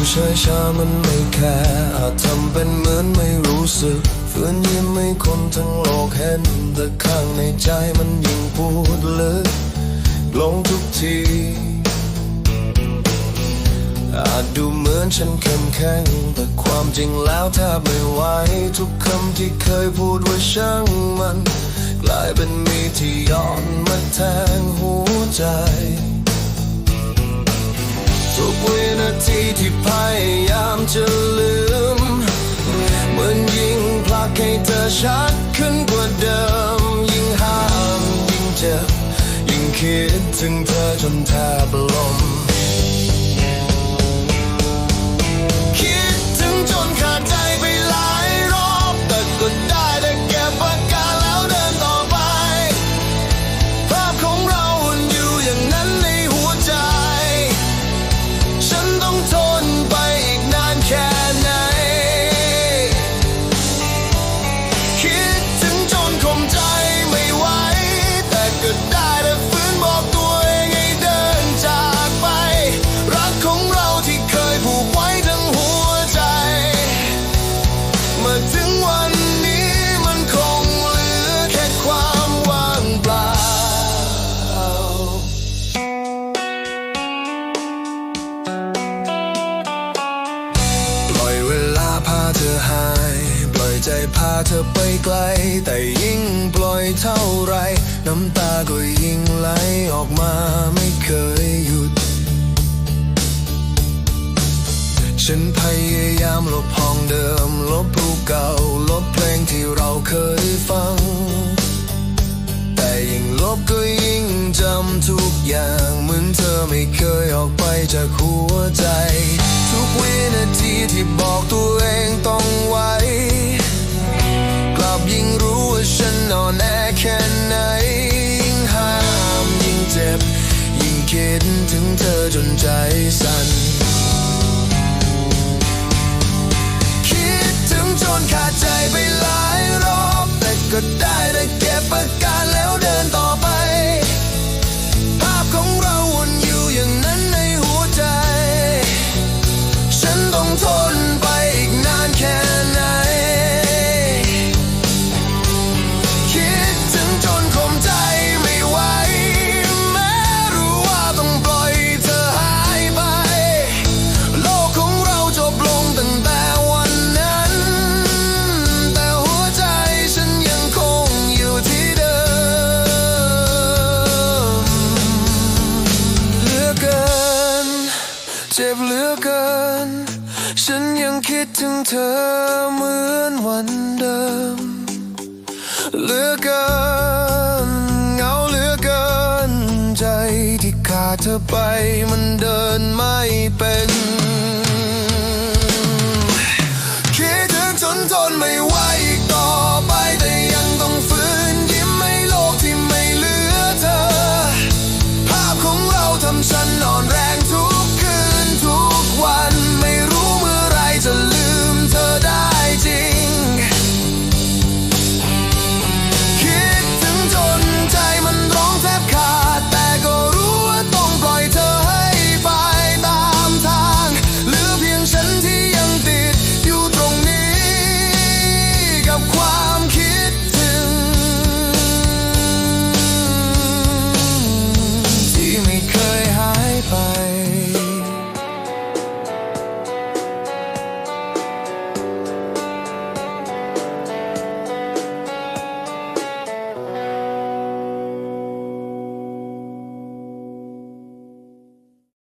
ดูเฉยชามันไม่แค่อาจทำเป็นเหมือนไม่รู้สึกฝืนยิ้มให้คนทั้งโลกเห็น แต่ข้างในใจมันยิ่งปวดลึกลงทุกทีอาจดูเหมือนฉันเข้มแข็งแต่ความจริงแล้วแทบไม่ไหวทุกคำที่เคยพูดว่าช่างมัน กลายเป็นมีที่ย้อนมาแทงหัวใจ ทุกวินาทีที่พยายามจะลืมเหมือนยิ่งพลักให้เธอชัดขึ้นกว่าเดิม ยิ่งห้ามยิ่งเจ็บยิ่งคิดถึงเธอจนแทบล้ม ใจพาเธอไปไกล แต่ยิ่งปล่อยเท่าไร น้ำตาก็ยิ่งไหลออกมาไม่เคยหยุด ฉันพยายามลบห้องเดิม ลบรูปเก่า ลบเพลงที่เราเคยฟัง แต่ยิ่งลบก็ยิ่งจำทุกอย่าง เหมือนเธอไม่เคยออกไปจากหัวใจ นใจสั่น คิดถึงจนขาดใจไปหลายรอบแต่ก็ได้ คิดถึงเธอเหมือนวันเดิมเหลือเกินเหงาเหลือเกิน ใจที่ขาดเธอไปมันเดินไม่เป็นคิดถึงจนทนไม่ไหว